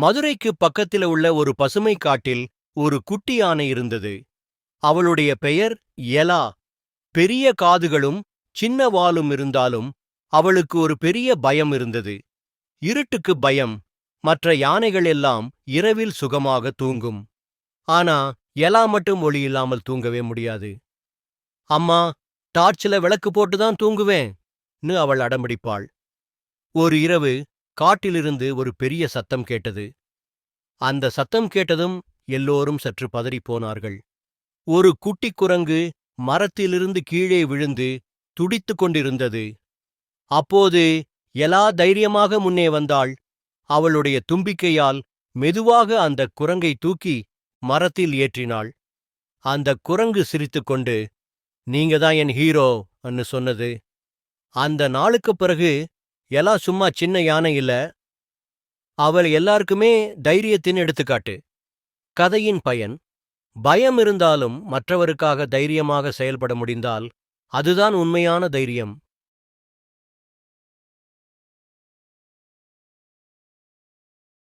மதுரைக்கு பக்கத்தில உள்ள ஒரு பசுமை காட்டில் ஒரு குட்டி யானை இருந்தது. அவளுடைய பெயர் எலா. பெரிய காதுகளும் சின்ன வாலும் இருந்தாலும் அவளுக்கு ஒரு பெரிய பயம் இருந்தது. இருட்டுக்கு பயம். மற்ற யானைகள் எல்லாம் இரவில் சுகமாக தூங்கும். ஆனா எலா மட்டும் ஒளி இல்லாமல் தூங்கவே முடியாது. அம்மா டார்ச்சில விளக்கு போட்டுதான் தூங்குவேன் னு அவள் அடம்பிடிப்பாள். ஒரு இரவு காட்டிலிருந்து ஒரு பெரிய சத்தம் கேட்டது. அந்த சத்தம் கேட்டதும் எல்லோரும் சற்று பதறிப் போனார்கள். ஒரு குட்டிக் குரங்கு மரத்திலிருந்து கீழே விழுந்து துடித்துக் கொண்டிருந்தது. அப்போது எலா தைரியமாக முன்னே வந்தாள். அவளுடைய தும்பிக்கையால் மெதுவாக அந்த குரங்கை தூக்கி மரத்தில் ஏற்றினாள். அந்த குரங்கு சிரித்துக்கொண்டு நீங்க தான் என் ஹீரோ அன்னு சொன்னது. அந்த நாளுக்குப் பிறகு எலா சும்மா சின்ன யானை இல்ல. அவள் எல்லாருக்குமே தைரியத்தின் எடுத்துக்காட்டு. கதையின் பயன் பயம் இருந்தாலும் மற்றவருக்காக தைரியமாக செயல்பட முடிந்தால் அதுதான் உண்மையான தைரியம்.